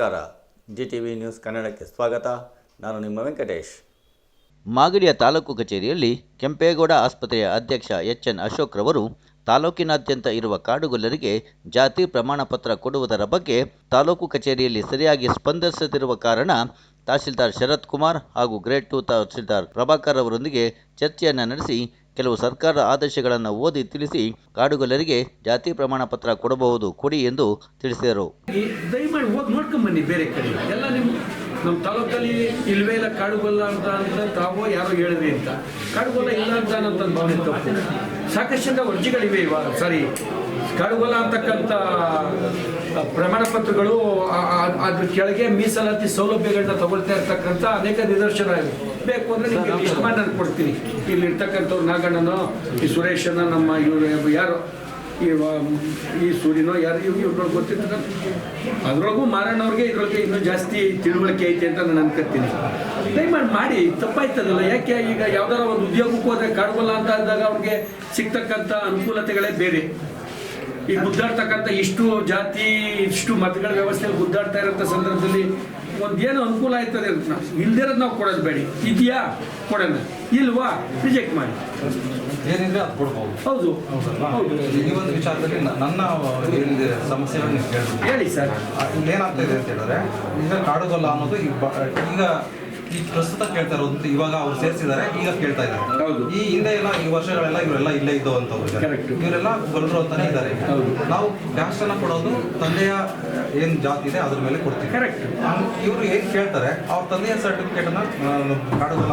ನಮಸ್ಕಾರ. G T V news ಕನ್ನಡಕ್ಕೆ ಸ್ವಾಗತ. ನಾನು ನಿಮ್ಮ ವೆಂಕಟೇಶ್. ಮಾಗಡಿಯ ತಾಲೂಕು ಕಚೇರಿಯಲ್ಲಿ ಕೆಂಪೇಗೌಡ ಆಸ್ಪತ್ರೆಯ ಅಧ್ಯಕ್ಷ ಎಚ್ ಎನ್ ಅಶೋಕ್ ರವರು ತಾಲೂಕಿನಾದ್ಯಂತ ಇರುವ ಕಾಡುಗೊಲ್ಲರಿಗೆ ಜಾತಿ ಪ್ರಮಾಣ ಪತ್ರ ಕೊಡುವುದರ ಬಗ್ಗೆ ತಾಲೂಕು ಕಚೇರಿಯಲ್ಲಿ ಸರಿಯಾಗಿ ಸ್ಪಂದಿಸದಿರುವ ಕಾರಣ ತಹಸೀಲ್ದಾರ್ ಶರತ್ ಕುಮಾರ್ ಹಾಗೂ ಗ್ರೇಡ್ ಟು ತಹಸೀಲ್ದಾರ್ ಪ್ರಭಾಕರ್ ಅವರೊಂದಿಗೆ ಚರ್ಚೆಯನ್ನು ನಡೆಸಿ ಕೆಲವು ಸರ್ಕಾರದ ಆದೇಶಗಳನ್ನು ಓದಿ ತಿಳಿಸಿ ಕಾಡುಗಲ್ಲರಿಗೆ ಜಾತಿ ಪ್ರಮಾಣ ಪತ್ರ ಕೊಡಬಹುದು, ಕೊಡಿ ಎಂದು ತಿಳಿಸಿದರು. ದಯಮಾಡಿ ಹೋಗಿ ನೋಡ್ಕೊಂಬನ್ನಿ ಬೇರೆ ಕಡೆ. ಎಲ್ಲ ನಿಮ್ಮ ನಮ್ಮ ತಾಲೂಕಲ್ಲಿ ಇಲ್ವೇ ಇಲ್ಲ ಕಾಡುಗೊಲ್ಲ ಅಂತ ಅಂತ ತಾವೋ ಯಾರೋ ಹೇಳಿದ್ರಿ ಅಂತ. ಕಾಡುಗೊಲ್ಲ ಇಲ್ಲ ಅಂತ ಅಂತ ತಪ್ಪು. ಸಾಕಷ್ಟು ಅರ್ಜಿಗಳಿವೆ ಇವಾಗ, ಸರಿ. ಕಾಡುಗೊಲ್ಲ ಅಂತಕ್ಕಂಥ ಪ್ರಮಾಣ ಪತ್ರಗಳು ಅದ್ರ ಕೆಳಗೆ ಮೀಸಲಾತಿ ಸೌಲಭ್ಯಗಳನ್ನ ತಗೊಳ್ತಾ ಇರ್ತಕ್ಕಂಥ ಅನೇಕ ನಿದರ್ಶನ ಇವೆ ಬೇಕು ಅಂದ್ರೆ ನಿಮಗೆ ಲಿಸ್ಟ್ ಮಾಡಿ ನಾನು ಕೊಡ್ತೀನಿ. ಇಲ್ಲಿ ಇರ್ತಕ್ಕಂಥವ್ರು ನಾಗಣ್ಣನೋ ಈ ಸುರೇಶನ ನಮ್ಮ ಇವರು ಯಾರು ಈ ಈ ಸೂರ್ಯನೋ ಯಾರು ಇವ್ರು ಇವ್ರೊಳಗೆ ಗೊತ್ತಿರ್ತದ ಅದ್ರೊಳಗೂ ಮಾರಣ್ಣವ್ರಿಗೆ ಇದ್ರೊಳಗೆ ಇನ್ನೂ ಜಾಸ್ತಿ ತಿಳುವಳಿಕೆ ಐತೆ ಅಂತ ನಾನು ಅನ್ಕೋತೀನಿ ದಯಮಾಡಿ ಮಾಡಿ ತಪ್ಪಾಯ್ತದಲ್ಲ? ಯಾಕೆ ಈಗ ಯಾವ್ದಾರ ಒಂದು ಉದ್ಯೋಗಕ್ಕೆ ಹೋದ್ರೆ ಅಂತ ಅಂದಾಗ ಅವ್ರಿಗೆ ಸಿಗ್ತಕ್ಕಂಥ ಅನುಕೂಲತೆಗಳೇ ಬೇರೆ. ಈ ಗುದ್ದಾಡ್ತಕ್ಕಂಥ ಇಷ್ಟು ಜಾತಿ ಇಷ್ಟು ಮತಗಳ ವ್ಯವಸ್ಥೆಯಲ್ಲಿ ಗುದ್ದಾಡ್ತಾ ಇರೋಂಥ ಸಂದರ್ಭದಲ್ಲಿ ಒಂದು ಏನು ಅನುಕೂಲ ಆಯ್ತದೆ ಅಂತ ನಾವು ಇಲ್ದಿರೋದು ನಾವು ಕೊಡೋದು ಬೇಡಿ. ಇದೆಯಾ? ಕೊಡೋಣ ಇಲ್ವಾ? ರಿಜೆಕ್ಟ್ ಮಾಡಿ. ಏನಿದ್ರೆ ಅದು ಕೊಡ್ಬೋದು. ಹೌದು. ಹೌದು. ಈ ಒಂದು ವಿಚಾರದಲ್ಲಿ ನ- ನನ್ನ ಏನಿದೆ ಸಮಸ್ಯೆಗಳನ್ನು ನೀವು ಹೇಳಿ ಸರ್. ಏನಾಗ್ತಾ ಇದೆ ಅಂತ ಹೇಳಿದ್ರೆ ಈಗ ಕಾಡುಗೊಲ್ಲ ಅನ್ನೋದು ಬ- ಈಗ ಈ ಪ್ರಸ್ತುತ ಕೇಳ್ತಾ ಇರೋದು ಇವಾಗ ಅವ್ರು ಸೇರಿಸಿದ್ದಾರೆ ಈಗ ಕೇಳ್ತಾ ಇದ್ದಾರೆ ಹೌದು. ಈ ಹಿಂದೆ ಎಲ್ಲ ಈ ವರ್ಷಗಳೆಲ್ಲ ಇವರೆಲ್ಲ ಇಲ್ಲೇ ಇದ್ದವಂತವ್ರು. ಇವರೆಲ್ಲ ಗೊಲ್ಲರು ಅಂತಾನೆ ಇದ್ದಾರೆ ಹೌದು. ನಾವು ಕ್ಯಾಸ್ಟ್ ಅನ್ನ ಕೊಡೋದು ತಂದೆಯ ಏನ್ ಜಾತಿ ಇದೆ ಅದ್ರ ಮೇಲೆ ಕೊಡ್ತೀವಿ ಕರೆಕ್ಟ್ ಇವರು ಏನ್ ಕೇಳ್ತಾರೆ ಅವ್ರ ತಂದೆಯ ಸರ್ಟಿಫಿಕೇಟ್ ಅನ್ನ ಆ,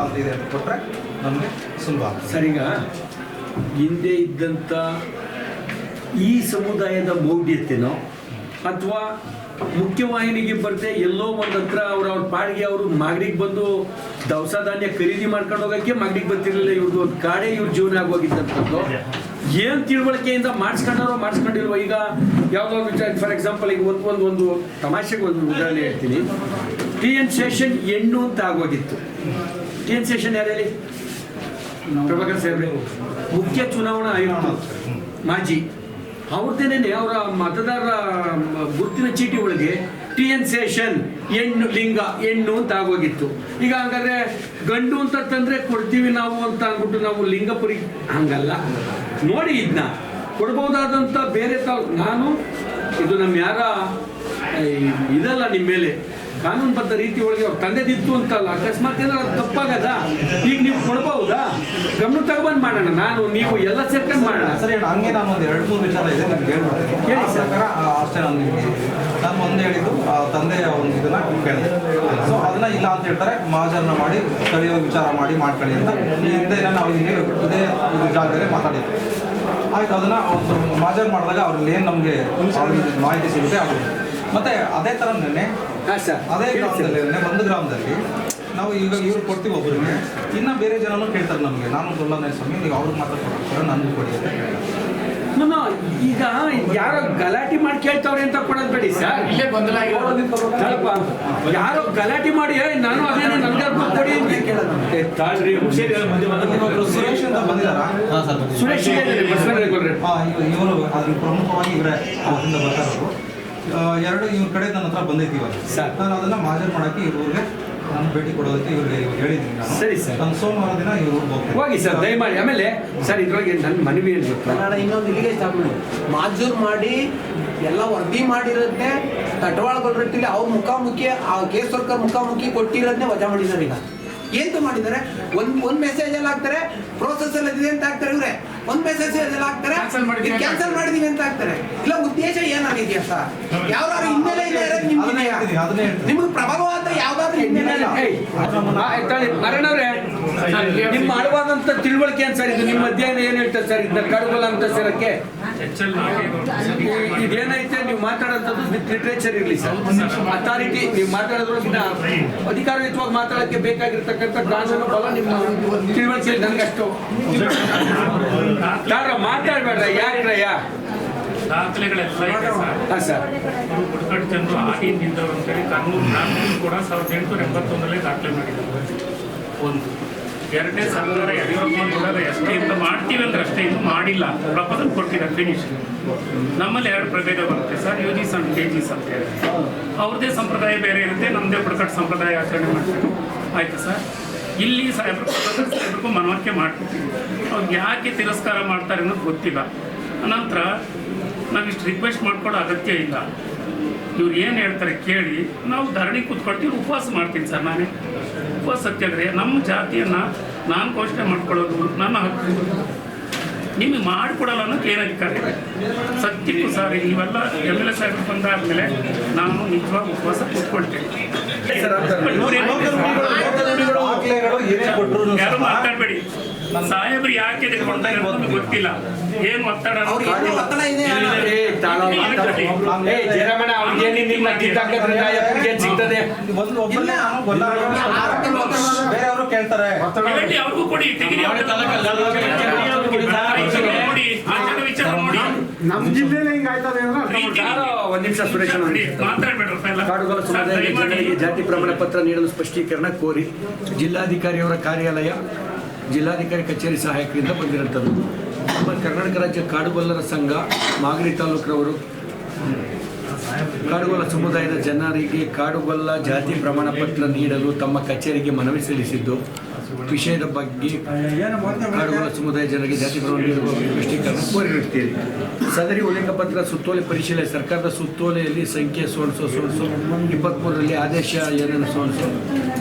ಅಂತ ಇದೆ ಅಂತ ಕೊಟ್ರೆ ನಮಗೆ ಸುಲಭ. ಸರಿಗ ಹಿಂದೆ ಇದ್ದಂಥ ಈ ಸಮುದಾಯದ ಮೌಢ್ಯತೆನೋ ಅಥವಾ ಮುಖ್ಯವಾಹಿನಿಗೆ ಬರ್ತೆ ಎಲ್ಲೋ ಒಂದು ಹತ್ರ ಅವ್ರ ಅವ್ರ ಪಾಡಿಗೆ ಅವರು ಮಾಗಡಿಗೆ ಬಂದು ದವಸ ಧಾನ್ಯ ಖರೀದಿ ಮಾಡ್ಕೊಂಡು ಹೋಗಕ್ಕೆ ಮಾಗಡಿಗೆ ಬರ್ತಿರ್ಲಿಲ್ಲ ಇವ್ರದ್ದು ಒಂದು ಕಾಡೇ ಇವ್ರ ಜೀವನ ಆಗೋಗಿದ್ದಂಥದ್ದು ಏನು ತಿಳುವಳಿಕೆಯಿಂದ ಮಾಡಿಸ್ಕೊಂಡಾರೋ ಮಾಡಿಸ್ಕೊಂಡಿಲ್ವ? ಈಗ ಯಾವ್ದೋ ಒಂದು ವಿಚಾರ, ಫಾರ್ ಎಕ್ಸಾಂಪಲ್ ಈಗ ಒಂದು ಒಂದು ಒಂದು ತಮಾಷೆಗೆ ಒಂದು ಉದಾಹರಣೆ ಹೇಳ್ತೀನಿ. ಟಿ ಎನ್ ಶೇಷನ್ ಎಣ್ಣು ಅಂತ ಆಗೋಗಿತ್ತು. ಟಿ ಎನ್ ಶೇಷನ್ ಯಾರು ಹೇಳಿ? ಪ್ರಭಾಕರ್ ಸಾಹೇಬ್ರೆ. ಮುಖ್ಯ ಚುನಾವಣಾ ಆಯುಕ್ತ. ಮಾಜಿ. ಅವ್ರದ್ದೇನೆ ಅವರ ಮತದಾರರ ಗುರುತಿನ ಚೀಟಿ ಒಳಗೆ ಟಿ ಎನ್ ಸೇಷನ್ ಹೆಣ್ಣು ಲಿಂಗ ಹೆಣ್ಣು ಅಂತ ಆಗೋಗಿತ್ತು. ಈಗ ಹಂಗಾದ್ರೆ ಗಂಡು ಅಂತ ತಂದ್ರೆ ಕೊಡ್ತೀವಿ ನಾವು ಅಂತ ಅಂದ್ಬಿಟ್ಟು ನಾವು ಲಿಂಗಪುರಿ, ಹಂಗಲ್ಲ. ನೋಡಿ ಇದನ್ನ ಕೊಡ್ಬೋದಾದಂಥ ಬೇರೆ ತಾವು ನಾನು, ಇದು ನಮ್ಮ ಯಾರ ಇದಲ್ಲ ನಿಮ್ಮ ಮೇಲೆ. ಕಾನೂನುಬದ್ಧ ರೀತಿ ಒಳಗೆ ಅವ್ರ ತಂದೆದಿತ್ತು ಅಂತಲ್ಲ ಅಕಸ್ಮಾತ್ ಏನಾದ್ರು ಅದು ತಪ್ಪಾಗದ ಈಗ ನೀವು ಕೊಡ್ಬಹುದಾ ಗಮನ ತಗೊಂಡ್ ಮಾಡೋಣ ನಾನು ನೀವು ಎಲ್ಲ ಸೇರ್ಕೊಂಡು ಮಾಡೋಣ. ಸರಿ ಅಣ್ಣ, ಹಂಗೆ ನಾನು ಒಂದು ಎರಡು ಮೂರು ವಿಚಾರ ಇದೆ ನಿಮ್ಗೆ ಹೇಳ್ಬಿಡ್ತೀನಿ ಹೇಳಿ ಆ ಸರ್. ಪ್ರಕಾರ, ಆ, ಅಷ್ಟೇ ನಾನು ನಿಮ್ಗೆ ನಾನು ಒಂದು ಹೇಳಿದ್ದು ಆ ತಂದೆಯ ಒಂದು ಇದನ್ನ ಕೇಳಿದೆ. ಸೊ ಅದನ್ನ ಇಲ್ಲ ಅಂತ ಹೇಳ್ತಾರೆ ಮಹಾಜರನ್ನ ಮಾಡಿ ಸ್ಥಳೀಯ ವಿಚಾರ ಮಾಡಿ ಮಾಡ್ಕೊಳ್ಳಿ ಅಂತ. ಈ ಹಿಂದೆ ನಾವು ಇಲ್ಲಿ ಇದೇ ಇದು ಜಾಗದಲ್ಲಿ ಮಾತಾಡಿದ್ವಿ ಆಯ್ತು ಅದನ್ನ ಒಂದು ಮಾಜರ್ ಮಾಡಿದಾಗ ಅವ್ರಲ್ಲಿ ಏನು ನಮಗೆ ಮಾಹಿತಿ ಸಿಗುತ್ತೆ ಅದು ಮತ್ತೆ ಅದೇ ಥರ ನೆನ್ನೆ ಹಾ ಸರ್ ಅದೇ ಗ್ರಾಮದಲ್ಲಿ ಒಂದು ಗ್ರಾಮದಲ್ಲಿ ನಾವು ಈಗ ಇವ್ರು ಕೊಡ್ತೀವಿ ಒಬ್ಬರಿಗೆ ಇನ್ನ ಬೇರೆ ಜನನು ಕೇಳ್ತಾರೆ ನಮಗೆ. ನಾನು ಗೊಲ್ಲನೇ ಸ್ವಾಮಿ ನೀವು ಅವ್ರಿಗೆ ಮಾತ್ರ ಕೊಡ್ತಾರೆ? ನನಗೆ ಕೊಡಿ ಅಂತ. ಈಗ ಯಾರೋ ಗಲಾಟೆ ಮಾಡಿ ಕೇಳ್ತಾವ್ರೆ ಅಂತ ಕೊಡೋದು ಬೇಡಿ ಸರ್. ಇಲ್ಲೇ ಗೊಂದಲ ಸ್ವಲ್ಪ ಯಾರೋ ಗಲಾಟೆ ಮಾಡಿ "ಏ, ನಾನು ಅದೇನೆ ನನ್ಗೆ ಕೊಡಿ ತಾಳ್ರಿ ಸುರೇಶ್ ಅಂತ. ಇವರು ಅದ್ರ ಪ್ರಮುಖವಾಗಿ ಇವರೇ ಅವರಿಂದ ಎರಡು ಇವ್ರ ಕಡೆ ನನ್ನ ಹತ್ರ ಬಂದೈತಿ ಇವಾಗ. ಸರ್. ನಾನು ಅದನ್ನ ಮಾಜರ್ ಮಾಡಕ್ಕೆ ಇವ್ರಿಗೆ ನಾನು ಭೇಟಿ ಕೊಡೋದಕ್ಕೆ ಇವ್ರಿಗೆ ಹೇಳಿದ್ದೀನಿ ನಾನು. ಸರಿ, ಸರ್. ನಾನು ಸೋಮವಾರ ದಿನ ಇವ್ರು ಹೋಗ್ತೀನಿ. ಹೋಗಿ ಸರ್ ದಯಮಾಡಿ. ಆಮೇಲೆ ಸರ್ ಇದ್ರೊಳಗೆ ನನ್ನ ಮನವಿ ಏನು ನಾನು ಇನ್ನೊಂದು ಇಲ್ಲಿಗೆ ಸ್ಟಾಪ್ ಮಾಡಿ. ಮಾಜೂರ್ ಮಾಡಿ ಎಲ್ಲ ವರದಿ ಮಾಡಿರೋದನ್ನೇ ಕೊಟ್ಟಿರ್ತೀವಿ ಅವ್ರ ಮುಖಾಮುಖಿ ಆ ಕೇಸ್ ವರ್ಕರ್ ಮುಖಾಮುಖಿ ಕೊಟ್ಟಿರೋದನ್ನೇ ವಜಾ ಮಾಡಿದ್ದಾರೆ ಈಗ. ಏನು ಮಾಡಿದ್ದಾರೆ ಒಂದ್ ಒಂದ್ ಮೆಸೇಜ್ ಅಲ್ಲಿ ಹಾಕ್ತಾರೆ ಪ್ರೋಸೆಸ್ ಅಲ್ಲಿ ಇದೆ ಅಂತ ಹಾಕ್ತಾರೆ ಇವ್ರೆ. ಒಂದ್ ಮೆಸೇಜ್ ಅಲ್ಲಿ ಹಾಕ್ತಾರೆ ಕ್ಯಾನ್ಸಲ್ ಮಾಡಿದೀವಿ ಅಂತ ಹಾಕ್ತಾರೆ ಇಲ್ಲ ಉದ್ದೇಶ ಏನಾಗಿದೆಯಾ ಸರ್? ಯಾವ್ದಾದ್ರು ಹಿನ್ನೆಲೆ ಇಲ್ಲ ಇರೋದು ನಿಮ್ಗೆ ನಿಮ್ಗೆ ಪ್ರಭಾವವಾದ ಯಾವ್ದಾದ್ರು ಹಿನ್ನೆಲೆ ಇಲ್ಲ. ನಾರಾಯಣವ್ರೆ ನಿಮ್ಮ ಅಳವಾದಂತ ತಿಳುವಳಿಕೆ ಏನ್ ಸರ್ ಇದು? ನಿಮ್ಮ ಅಧ್ಯಯನ ಏನ್ ಹೇಳ್ತಾರೆ ಸರ್ ಇದನ್ನ ಕಡುಬಲ ಅಂತ ಸೇರಕ್ಕೆ ಇದೇನೈತೆ ನೀವು ಮಾತಾಡೋಂಥದ್ದು ವಿತ್ ಲಿಟ್ರೇಚರ್ ಇರಲಿ ಸರ್. ಅಥಾರಿಟಿ ನೀವು ಮಾತಾಡೋದ್ರೊಳಗಿನ ಅಧಿಕಾರಯುತವಾಗಿ ಮಾತಾಡಕ್ಕೆ ಬೇಕಾಗಿರ್ತಕ್ಕಂಥ ಕಾನೂನು ಬಲ ನಿಮ್ಮ ತಿಳುವಳಿಕೆ ನನಗಷ್ಟು ತಾಡ್ರ ಮಾತಾಡ್ಬೇಡ ಯಾಕ್ರಯ್ಯ ದಾಖಲೆಗಳೆಲ್ಲ ಇದೆ ಸರ್. ಅವರು ಬುಡಕಟ್ಟು ಜನರು ಆಗಿಂದಿದ್ದವರು ಅಂತೇಳಿ ಕಾನೂನು ಕಾನೂನು ಕೂಡ ಸಾವಿರದ ಎಂಟುನೂರ ಎಂಬತ್ತೊಂದರಲ್ಲೇ ದಾಖಲೆ ಮಾಡಿದ್ದಾರೆ. ಒಂದು. ಎರಡನೇ ಸರ್ಕಾರ ಯಡಿಯೂರಪ್ಪನ ಇದ್ದಾರೆ ಅಷ್ಟೇ ಅಂತ ಮಾಡ್ತೀವಿ ಅಂದ್ರೆ ಅಷ್ಟೇ ಇನ್ನು ಮಾಡಿಲ್ಲ. ಪ್ರಪೋಸಲ್ ಕೊಟ್ಟಿದ್ದಾರೆ ಫಿನಿಶ್ ನಮ್ಮಲ್ಲಿ ಎರಡು ಪ್ರಭೇದ ಬರುತ್ತೆ ಸರ್ ಯು ಜಿ ಸನ್ ಕೆ ಜಿಸ್ ಅಂತ ಹೇಳಿ. ಅವ್ರದ್ದೇ ಸಂಪ್ರದಾಯ ಬೇರೆ ಇರುತ್ತೆ ನಮ್ಮದೇ ಪುಡ್ಕಟ್ಟು ಸಂಪ್ರದಾಯ ಆಚರಣೆ ಮಾಡ್ತೀವಿ. ಆಯ್ತು ಸರ್? ಇಲ್ಲಿ ಸಾಹೇಬ್ರು ಸಾಹೇಬ್ರಿಗೂ ಮನವರಿಕೆ ಮಾಡ್ಕೊತೀವಿ ಅವ್ರಿಗೆ ಯಾಕೆ ತಿರಸ್ಕಾರ ಮಾಡ್ತಾರೆ ಅನ್ನೋದು ಗೊತ್ತಿಲ್ಲ. ನಂತರ ನಾವಿಷ್ಟು ರಿಕ್ವೆಸ್ಟ್ ಮಾಡ್ಕೊಳ್ಳೋ ಅಗತ್ಯ ಇಲ್ಲ. ಇವ್ರು ಏನು ಹೇಳ್ತಾರೆ ಕೇಳಿ, ನಾವು ಧರಣಿ ಕೂತ್ಕೊಳ್ತೀವಿ, ಉಪವಾಸ ಮಾಡ್ತೀನಿ ಸರ್ ನಾನೇ. ಉಪವಾಸ ಸತ್ಯಾಗ್ರಹ. ನಮ್ಮ ಜಾತಿಯನ್ನು ನಾನು ಘೋಷಣೆ ಮಾಡ್ಕೊಳ್ಳೋದು, ನನ್ನ ಹಕ್ಕು. ನಿಮಗೆ ಮಾಡಿಕೊಡಲ್ಲ ಅನ್ನೋಕೆ ಏನು ಅಧಿಕಾರ ಇದೆ ಸತ್ಯಕ್ಕೂ ಸರ್ ಇವೆಲ್ಲ ಎಂ ಎಲ್ ಎ ಸಾಹೇಬ್ ಬಂದಾದ್ಮೇಲೆ ನಾನು ನಿಜವಾಗಿ ಉಪವಾಸ ಕೂತ್ಕೊಳ್ತೇನೆ. ಯಾರು ಮಾತಾಡಬೇಡಿ. ಸಾಹೇಬ್ರು ಯಾಕೆ ತೆಗೆದುಕೊಳ್ತಾರೆ ಗೊತ್ತಿಲ್ಲ. ಏನು ಒತ್ತಡ? ಅವ್ರಿಗೆ ಅವ್ರಿಗೆ ಸಿಗ್ತದೆ. ಬೇರೆಯವರು ಕೇಳ್ತಾರೆ. ಅವ್ರಿಗೂ ಕೊಡಿ ತೆಗಿರಿ ಅವ್ರಿಗೆ ಆಚರಣೆ ವಿಚಾರ ನೋಡಿ ನಮ್ಮ ಜಿಲ್ಲೆಯಲ್ಲಿ ಹಿಂಗಾಯ್ತದೆ ಅಂದ್ರೆ ಅರ್ಥ ಮಾಡ್ಕೊಳ್ಳಿ. ಒಂದ್ ನಿಮಿಷ ಸುರೇಶ್ ಜನರಿಗೆ ಜಾತಿ ಪ್ರಮಾಣ ಪತ್ರ ನೀಡಲು ಸ್ಪಷ್ಟೀಕರಣ ಕೋರಿ ಜಿಲ್ಲಾಧಿಕಾರಿಯವರ ಕಾರ್ಯಾಲಯ ಜಿಲ್ಲಾಧಿಕಾರಿ ಕಚೇರಿ ಸಹಾಯಕರಿಂದ ಬಂದಿರುತ್ತದೆ ನಮ್ಮ ಕರ್ನಾಟಕ ರಾಜ್ಯ ಕಾಡುಗೊಲ್ಲರ ಸಂಘ, ಮಾಗಡಿ ತಾಲೂಕಿನವರು. ಕಾಡುಗೊಲ್ಲ ಸಮುದಾಯದ ಜನರಿಗೆ ಕಾಡುಗೊಲ್ಲ ಜಾತಿ ಪ್ರಮಾಣ ಪತ್ರ ನೀಡಲು ತಮ್ಮ ಕಚೇರಿಗೆ ಮನವಿ ಸಲ್ಲಿಸಿದ್ದು. ವಿಷಯದ ಬಗ್ಗೆ ಕಾಡುಗೊಲ್ಲ ಸಮುದಾಯ ಜನರಿಗೆ ಜಾತಿ ಪ್ರಮಾಣ ನೀಡುವ ಸ್ಪಷ್ಟೀಕರಣ ಕೋರಿರುತ್ತೇನೆ ಸದರಿ ಉಲ್ಲೇಖ ಪತ್ರ ಸುತ್ತೋಲೆ ಪರಿಶೀಲನೆ, ಸರ್ಕಾರದ ಸುತ್ತೋಲೆಯಲ್ಲಿ ಸಂಖ್ಯೆ ಸೋಣಿಸೋ ಸೋಣಿಸೋ ಇಪ್ಪತ್ತ್ಮೂರರಲ್ಲಿ ಆದೇಶ ಏನೇನು ಸೋಣಿಸೋ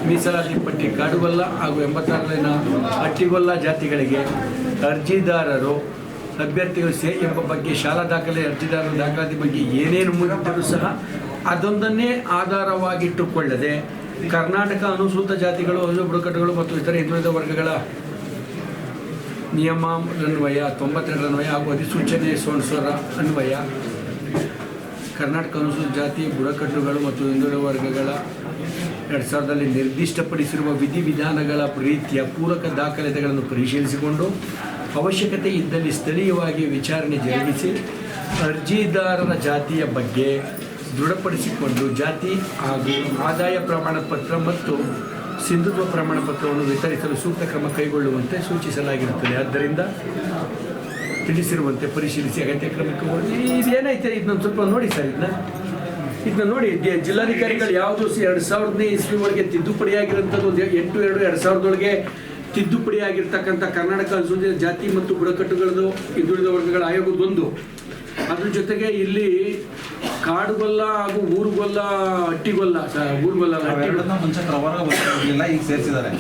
ಮೀಸಲಾತಿ ಪಟ್ಟಿ ಕಾಡುಗೊಲ್ಲ ಹಾಗೂ ಎಂಬತ್ತಾರರಲ್ಲಿನ ಅಟ್ಟಿಗೊಲ್ಲ ಜಾತಿಗಳಿಗೆ ಅರ್ಜಿದಾರರು, ಅಭ್ಯರ್ಥಿಗಳು ಎಂಬ ಬಗ್ಗೆ ಶಾಲಾ ದಾಖಲೆ, ಅರ್ಜಿದಾರರ ದಾಖಲಾತಿ ಬಗ್ಗೆ ಏನೇನು ಮುಗಿದ್ದರೂ ಸಹ ಅದೊಂದನ್ನೇ ಆಧಾರವಾಗಿಟ್ಟುಕೊಳ್ಳದೆ ಕರ್ನಾಟಕ ಅನುಸೂತ ಜಾತಿಗಳು ಅನು ಬುಡಕಟ್ಟುಗಳು ಮತ್ತು ಇತರ ಹಿಂದುಳಿದ ವರ್ಗಗಳ ನಿಯಮ ತೊಂಬತ್ತೆರಡರನ್ವಯ ಹಾಗೂ ಅಧಿಸೂಚನೆ ಸೋಣಿಸೋರ ಅನ್ವಯ ಕರ್ನಾಟಕ ಅನುಸೂಚಿತ ಜಾತಿ, ಬುಡಕಟ್ಟುಗಳು ಮತ್ತು ಹಿಂದುಳಿದ ವರ್ಗಗಳ ಎರಡು ಸಾವಿರದಲ್ಲಿ ನಿರ್ದಿಷ್ಟಪಡಿಸಿರುವ ವಿಧಿವಿಧಾನಗಳ ರೀತಿಯ ಪೂರಕ ದಾಖಲೆಗಳನ್ನು ಪರಿಶೀಲಿಸಿಕೊಂಡು ಅವಶ್ಯಕತೆ ಇದ್ದಲ್ಲಿ ಸ್ಥಳೀಯವಾಗಿ ವಿಚಾರಣೆ ಜರುಗಿಸಿ ಅರ್ಜಿದಾರರ ಜಾತಿಯ ಬಗ್ಗೆ ದೃಢಪಡಿಸಿಕೊಂಡು ಜಾತಿ ಹಾಗೂ ಆದಾಯ ಪ್ರಮಾಣ ಪತ್ರ ಮತ್ತು ಸಿಂಧುತ್ವ ಪ್ರಮಾಣ ಪತ್ರವನ್ನು ವಿತರಿಸಲು ಸೂಕ್ತ ಕ್ರಮ ಕೈಗೊಳ್ಳುವಂತೆ ಸೂಚಿಸಲಾಗಿರುತ್ತದೆ. ಆದ್ದರಿಂದ ತಿಳಿಸಿರುವಂತೆ ಪರಿಶೀಲಿಸಿ ಅಗತ್ಯ ಕ್ರಮಕ್ಕೆ ಇದೇನೈತೆ? ಇದನ್ನ ಸ್ವಲ್ಪ ನೋಡಿ ಸರ್ ಇದನ್ನ ಇದನ್ನ ನೋಡಿ ಜಿಲ್ಲಾಧಿಕಾರಿಗಳು ಯಾವುದು ಎರಡು ಸಾವಿರದನೇ ಇಸ್ವಿ ಒಳಗೆ ತಿದ್ದುಪಡಿಯಾಗಿರೋಂಥದ್ದು ಒಂದು ಎಂಟು, ಎರಡು ಎರಡು ಸಾವಿರದೊಳಗೆ ತಿದ್ದುಪಡಿ ಆಗಿರ್ತಕ್ಕಂಥ ಕರ್ನಾಟಕ ಅನುಸೂಚಿತ ಜಾತಿ ಮತ್ತು ಬುಡಕಟ್ಟುಗಳದ್ದು, ಹಿಂದುಳಿದ ವರ್ಗಗಳ ಆಯೋಗದೊಂದು ಅದ್ರ ಜೊತೆಗೆ ಇಲ್ಲಿ ಕಾಡುಗೊಲ್ಲ ಹಾಗೂ ಊರುಗೊಲ್ಲ, ಅಟ್ಟಿಗೊಲ್ಲ ಊರುಗೊಲ್ಲ ಈಗ ಸೇರಿಸಿದ್ದಾರೆ.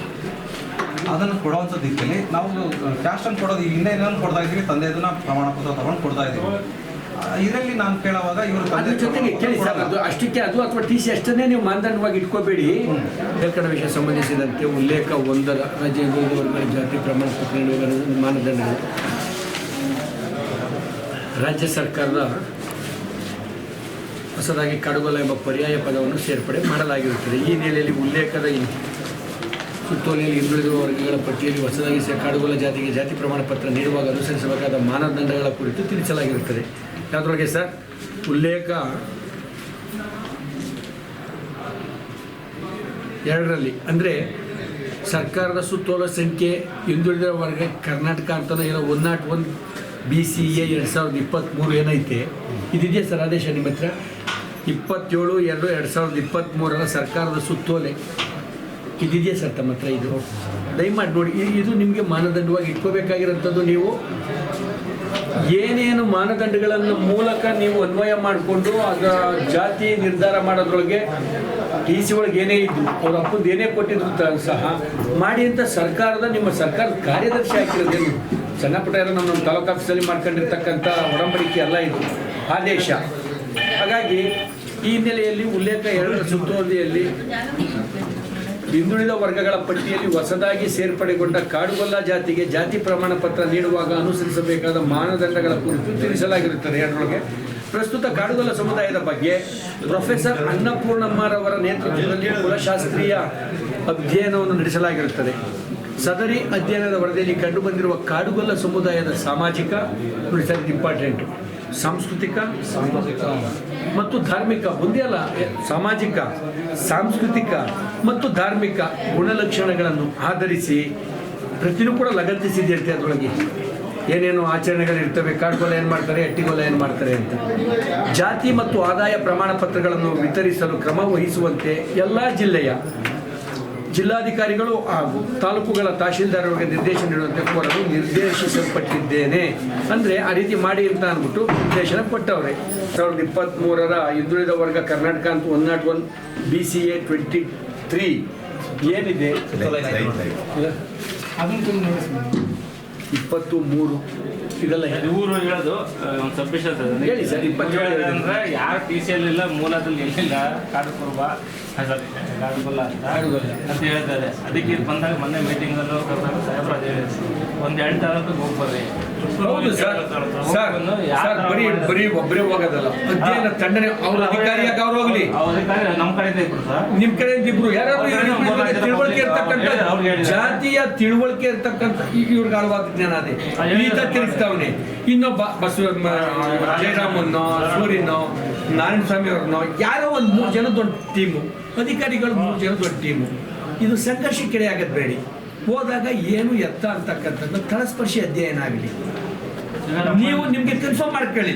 ಅದನ್ನು ಕೊಡುವಂಥ ರೀತಿಯಲ್ಲಿ ನಾವು ಕ್ಯಾಶ್ ಅನ್ನು ಕೊಡೋದು ಹಿಂದೆ ಏನೇನು ಕೊಡ್ತಾ ಇದ್ದೀವಿ ತಂದೆದನ್ನ ಪ್ರಮಾಣ ಪತ್ರ ತಗೊಂಡು ಕೊಡ್ತಾ ಇದ್ದೀವಿ. ಇದರಲ್ಲಿ ನಾನು ಕೇಳುವಾಗ ಇವರು ಅದ್ರ ಜೊತೆಗೆ ಕೇಳಿ ಸರ್ ಅದು ಅಷ್ಟಕ್ಕೆ ಅದು ಅಥವಾ ಟಿ ಸಿ ಅಷ್ಟನ್ನೇ ನೀವು ಮಾನದಂಡವಾಗಿ ಇಟ್ಕೋಬೇಡಿ. ಮೇಲ್ಕಂಡ ವಿಷಯ ಸಂಬಂಧಿಸಿದಂತೆ ಉಲ್ಲೇಖ ಒಂದರ ರಾಜ್ಯ ಜಾತಿ ಪ್ರಮಾಣ ಪತ್ರ ಮಾನದಂಡಗಳು. ರಾಜ್ಯ ಸರ್ಕಾರದ ಹೊಸದಾಗಿ ಕಡುಗೊಲ್ಲ ಎಂಬ ಪರ್ಯಾಯ ಪದವನ್ನು ಸೇರ್ಪಡೆ ಮಾಡಲಾಗಿರುತ್ತದೆ. ಈ ನೆಲೆಯಲ್ಲಿ ಉಲ್ಲೇಖದ ಸುತ್ತೋಲೆಯಲ್ಲಿ ಹಿಂದುಳಿದ ವರ್ಗಗಳ ಪಟ್ಟಿಯಲ್ಲಿ ಹೊಸದಾಗಿ ಸಹ ಕಾಡುಗೊಲ್ಲ ಜಾತಿಗೆ ಜಾತಿ ಪ್ರಮಾಣ ಪತ್ರ ನೀಡುವಾಗ ಅನುಸರಿಸಬೇಕಾದ ಮಾನದಂಡಗಳ ಕುರಿತು ತಿಳಿಸಲಾಗಿರುತ್ತದೆ. ಯಾವುದ್ರೊಳಗೆ ಸರ್? ಉಲ್ಲೇಖ ಎರಡರಲ್ಲಿ. ಅಂದರೆ ಸರ್ಕಾರದ ಸುತ್ತೋಲೆ ಸಂಖ್ಯೆ ಹಿಂದುಳಿದ ವರ್ಗ ಕರ್ನಾಟಕ ಅಂತ ಏನೋ one not one B C A ಎರಡು ಸಾವಿರದ ಇಪ್ಪತ್ತ್ಮೂರು ಏನೈತೆ? ಇದಿದೆಯಾ ಸರ್ ಆದೇಶ ನಿಮ್ಮ ಹತ್ರ? ಇಪ್ಪತ್ತೇಳು ಎರಡು ಎರಡು ಸಾವಿರದ ಇಪ್ಪತ್ತ್ಮೂರರ ಸರ್ಕಾರದ ಸುತ್ತೋಲೆ. ಇದಿದೆಯಾ ಸರ್ ತಮ್ಮ ಹತ್ರ ಇದು? ದಯಮಾಡಿ ನೋಡಿ ಇದು ನಿಮಗೆ ಮಾನದಂಡವಾಗಿ ಇಟ್ಕೋಬೇಕಾಗಿರೋಂಥದ್ದು ನೀವು? ಏನೇನು ಮಾನದಂಡಗಳನ್ನು ಮೂಲಕ ನೀವು ಅನ್ವಯ ಮಾಡಿಕೊಂಡು ಆಗ ಜಾತಿ ನಿರ್ಧಾರ ಮಾಡೋದ್ರೊಳಗೆ ಟಿ ಸಿ ಒಳಗೆ ಏನೇ ಇದ್ದು, ಅವ್ರ ಅಪ್ಪಂದು ಏನೇ ಕೊಟ್ಟಿದ್ರು ಸಹ ಮಾಡಿ ಅಂತ ಸರ್ಕಾರದ, ನಿಮ್ಮ ಸರ್ಕಾರದ ಕಾರ್ಯದರ್ಶಿ ಹಾಕಿರೋದೇನು ಸಣ್ಣ ಪುಟ್ಟ ಇರೋ ನಮ್ಮ ತಾಲೂಕು ಆಫೀಸಲ್ಲಿ ಮಾಡ್ಕೊಂಡಿರ್ತಕ್ಕಂಥ ಒಡಂಬಡಿಕೆ ಅಲ್ಲ ಇದು, ಆದೇಶ. ಹಾಗಾಗಿ ಈ ಹಿನ್ನೆಲೆಯಲ್ಲಿ ಉಲ್ಲೇಖ ಎರಡರ ಸುತ್ತೋಲೆಯಲ್ಲಿ ಹಿಂದುಳಿದ ವರ್ಗಗಳ ಪಟ್ಟಿಯಲ್ಲಿ ಹೊಸದಾಗಿ ಸೇರ್ಪಡೆಗೊಂಡ ಕಾಡುಗೊಲ್ಲ ಜಾತಿಗೆ ಜಾತಿ ಪ್ರಮಾಣ ಪತ್ರ ನೀಡುವಾಗ ಅನುಸರಿಸಬೇಕಾದ ಮಾನದಂಡಗಳ ಕುರಿತು ತಿಳಿಸಲಾಗಿರುತ್ತದೆ. ಅದರೊಳಗೆ ಪ್ರಸ್ತುತ ಕಾಡುಗೊಲ್ಲ ಸಮುದಾಯದ ಬಗ್ಗೆ ಪ್ರೊಫೆಸರ್ ಅನ್ನಪೂರ್ಣಮ್ಮರವರ ನೇತೃತ್ವದಲ್ಲಿ ಕುಲಶಾಸ್ತ್ರೀಯ ಅಧ್ಯಯನವನ್ನು ನಡೆಸಲಾಗಿರುತ್ತದೆ. ಸದರಿ ಅಧ್ಯಯನದ ವರದಿಯಲ್ಲಿ ಕಂಡುಬಂದಿರುವ ಕಾಡುಗೊಲ್ಲ ಸಮುದಾಯದ ಸಾಮಾಜಿಕ ಇಂಪಾರ್ಟೆಂಟ್ ಸಾಂಸ್ಕೃತಿಕ? ಮತ್ತು ಧಾರ್ಮಿಕ, ಒಂದೇ ಅಲ್ಲ ಸಾಮಾಜಿಕ, ಸಾಂಸ್ಕೃತಿಕ ಮತ್ತು ಧಾರ್ಮಿಕ ಗುಣಲಕ್ಷಣಗಳನ್ನು ಆಧರಿಸಿ ಪ್ರತಿನೂ ಕೂಡ ಲಗತ್ತಿಸಿದ್ಯಂತೆ ಅದರೊಳಗೆ. ಏನೇನು ಆಚರಣೆಗಳಿರ್ತವೆ, ಕಾಡ್ಗೊಲ ಏನು ಮಾಡ್ತಾರೆ, ಎಟ್ಟಿಗೊಲ ಏನು ಮಾಡ್ತಾರೆ ಅಂತ. ಜಾತಿ ಮತ್ತು ಆದಾಯ ಪ್ರಮಾಣ ಪತ್ರಗಳನ್ನು ವಿತರಿಸಲು ಕ್ರಮ ವಹಿಸುವಂತೆ ಎಲ್ಲ ಜಿಲ್ಲೆಯ ಜಿಲ್ಲಾಧಿಕಾರಿಗಳು ಹಾಗೂ ತಾಲೂಕುಗಳ ತಹಶೀಲ್ದಾರರಿಗೆ ನಿರ್ದೇಶನ ನೀಡುವಂತೆ ಕೋರಲು ನಿರ್ದೇಶಿಸಲ್ಪಟ್ಟಿದ್ದೇನೆ. ಅಂದರೆ ಆ ರೀತಿ ಮಾಡಿ ಅಂತ ಅಂದ್ಬಿಟ್ಟು ನಿರ್ದೇಶನ ಕೊಟ್ಟವ್ರೆ. ಸಾವಿರದ ಇಪ್ಪತ್ತ್ಮೂರರ ಹಿಂದುಳಿದ ವರ್ಗ ಕರ್ನಾಟಕ ಅಂತ one not one B C A twenty three ಏನಿದೆ ಇಪ್ಪತ್ತು ಮೂರು. ಇದೆಲ್ಲ ಊರು ಇವರು ಹೇಳೋದು ಒಂದು ಸಬ್ಮಿಷನ್ ಹೇಳಿ ಸರ್, ಇಪ್ಪತ್ತೇಳು ಅಂದ್ರೆ ಯಾರು ಟಿ ಸಿ ಎಲ್ ಇಲ್ಲ ಮೂಲದಲ್ಲಿ ಎಲ್ಲಿಲ್ಲ ಕಾಡು ಕುರುಬ ಸಾರಿ ಕಾಡುಗೊಲ್ಲ. ಅಂತ ಹೇಳ್ತಾರೆ ಅದಕ್ಕೆ ಬಂದಾಗ ಮೊನ್ನೆ ಮೀಟಿಂಗಲ್ಲೂ ಕರ್ನಾಟಕ ತಾಲೂಕಿಗೆ ಹೋಗಿ ಬರ್ರಿ. ಹೌದು ಸರ್. ಸರ್ ಸರ್ ಬರೀ ಬರೀ ಒಬ್ಬರೇ ಹೋಗೋದಲ್ಲ. ಅಧ್ಯಯನ ತಂಡನೆ ಅವ್ರ ಅಧಿಕಾರಿಯಾಗಿ ಅವ್ರು ಹೋಗ್ಲಿ ನಮ್ಮ ಕಡೆಯಿಂದ ಇಬ್ರು ಸರ್. ನಿಮ್ ಕಡೆ ಇಬ್ರು. ಯಾರಾದ್ರೂ ತಿಳುವಳಿಕೆ ಇರ್ತಕ್ಕಂಥ. ಜಾತಿಯ ತಿಳುವಳಿಕೆ ಇರ್ತಕ್ಕಂಥ ಇವ್ರಿಗೆ ಆಳವಾದ ಜ್ಞಾನ ಅದೇ. ಈತ ತಿರುಗಿಸ್ತಾವನೆ ಇನ್ನೊಬ್ಬ ಬಸವ ಜಯರಾಮನ್ನೋ ಸೂರ್ಯನೋ ನಾರಾಯಣ ಸ್ವಾಮಿ ಅವ್ರನ್ನೋ ಯಾರೋ ಒಂದು ಮೂರು ಜನ ದೊಡ್ಡ ಟೀಮು. ಅಧಿಕಾರಿಗಳು ಮೂರು ಜನ ದೊಡ್ಡ ಟೀಮು. ಇದು ಸಂಘರ್ಷಕ್ಕೆ ಆಗದ್ ಬೇಡಿ. ಹೋದಾಗ ಏನು ಎತ್ತ ಅಂತಕ್ಕಂಥದ್ದು ತಳಸ್ಪರ್ಶಿ ಅಧ್ಯಯನ ಆಗಲಿ. ನೀವು ನಿಮಗೆ ಕನ್ಫರ್ಮ್ ಮಾಡ್ಕೊಳ್ಳಿ.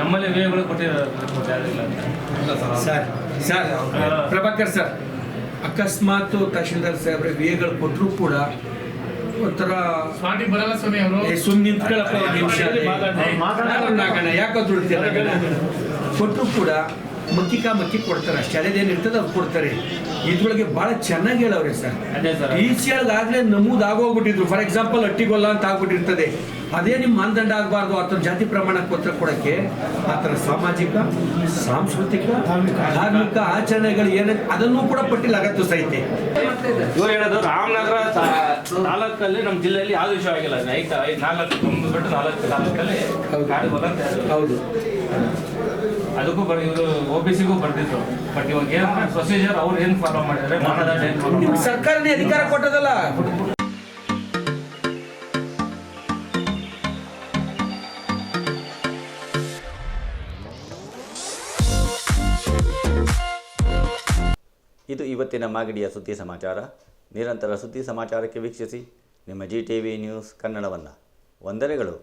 ನಮ್ಮಲ್ಲಿ ವೇಗಗಳು ಕೊಟ್ಟಿರೋದಿಲ್ಲ ಅಂತ. ಸರ್ ಸರ್ ಪ್ರಭಾಕರ್ ಸರ್ ಅಕಸ್ಮಾತ್ ತಹಶೀಲ್ದಾರ್ ಸಾಹೇಬ್ರೆ ವೇಗಗಳು ಕೊಟ್ಟರು ಕೂಡ ಒಂಥರ ಬರಲ್ಲ ಸ್ವಾಮಿ ಅವರು. ಸುಮ್ಮನೆ ಸುಮ್ ನಿಂತ್ಕೊಳ್ಳಪ್ಪ ಒಂದ್ ನಿಮಿಷ. ಯಾಕೋ ದುಡ್ತೀರ ಕೊಟ್ಟರು ಕೂಡ ಮಕ್ಕಿಕಾ ಮಕ್ಕಿ ಕೊಡ್ತಾರೆ ಅಷ್ಟೇ ಅದೇನು ಇರ್ತದೆ ಅವ್ರು ಕೊಡ್ತಾರೆ. ಇದ್ರೊಳಗೆ ಭಾಳ ಚೆನ್ನಾಗಿ ಹೇಳವ್ರೆ ಸರ್. ಅದೇ ಸರ್ ನಮೂದು ಆಗೋಗ್ಬಿಟ್ಟಿದ್ರು. ಫಾರ್ ಎಕ್ಸಾಂಪಲ್ ಅಟ್ಟಿಗೊಲ್ಲ ಅಂತ ಆಗ್ಬಿಟ್ಟಿರ್ತದೆ. ಅದೇ ನಿಮ್ಮ ಮಾನದಂಡ ಆಗಬಾರ್ದು ಆತರ ಜಾತಿ ಪ್ರಮಾಣ ಪತ್ರ ಕೊಡಕ್ಕೆ ಆತರ ಸಾಮಾಜಿಕ ಸಾಂಸ್ಕೃತಿಕ ಧಾರ್ಮಿಕ ಆಚರಣೆಗಳು ಏನೇ ಅದನ್ನು ಕೂಡ ಪಟ್ಟಿಲ್ ಅಗತ್ಯ ಸಹಿತೆ. ಇವ್ರು ಹೇಳೋದು ರಾಮನಗರ ನಾಲ್ಕಲ್ಲಿ ತಾಲೂಕಲ್ಲಿ ನಮ್ಮ ಜಿಲ್ಲೆಯಲ್ಲಿ ಯಾವ್ದು ವಿಷಯ ಆಗಿಲ್ಲ. ಐದು ನಾಲ್ಕು ಒಂದು ಬಿಟ್ಟು ನಾಲ್ಕು ತಾಲೂಕಲ್ಲಿ ಹೌದು. ಅದಕ್ಕೂ ಬರ್ ಇವರು ಒ ಬಿ ಸಿಗೂ ಬರ್ತಿದ್ರು ಬಟ್ ಇವಾಗ ಏನಂದ್ರೆ ಪ್ರೊಸೀಜರ್ ಅವ್ರು ಏನು ಫಾಲೋ ಮಾಡಿದ್ದಾರೆ ಮಾನದಂಡ ಏನು ಫಾಲೋ ನಿಮ್ಗೆ ಸರ್ಕಾರನೇ ಅಧಿಕಾರ ಕೊಟ್ಟದಲ್ಲ? ಇದು ಇವತ್ತಿನ ಮಾಗಡಿಯ ಸುದ್ದಿ ಸಮಾಚಾರ. ನಿರಂತರ ಸುದ್ದಿ ಸಮಾಚಾರಕ್ಕೆ ವೀಕ್ಷಿಸಿ. ನಿಮ್ಮ ಜಿ ಟಿ ವಿ ನ್ಯೂಸ್ ಕನ್ನಡವನ್ನು. ವಂದನೆಗಳು.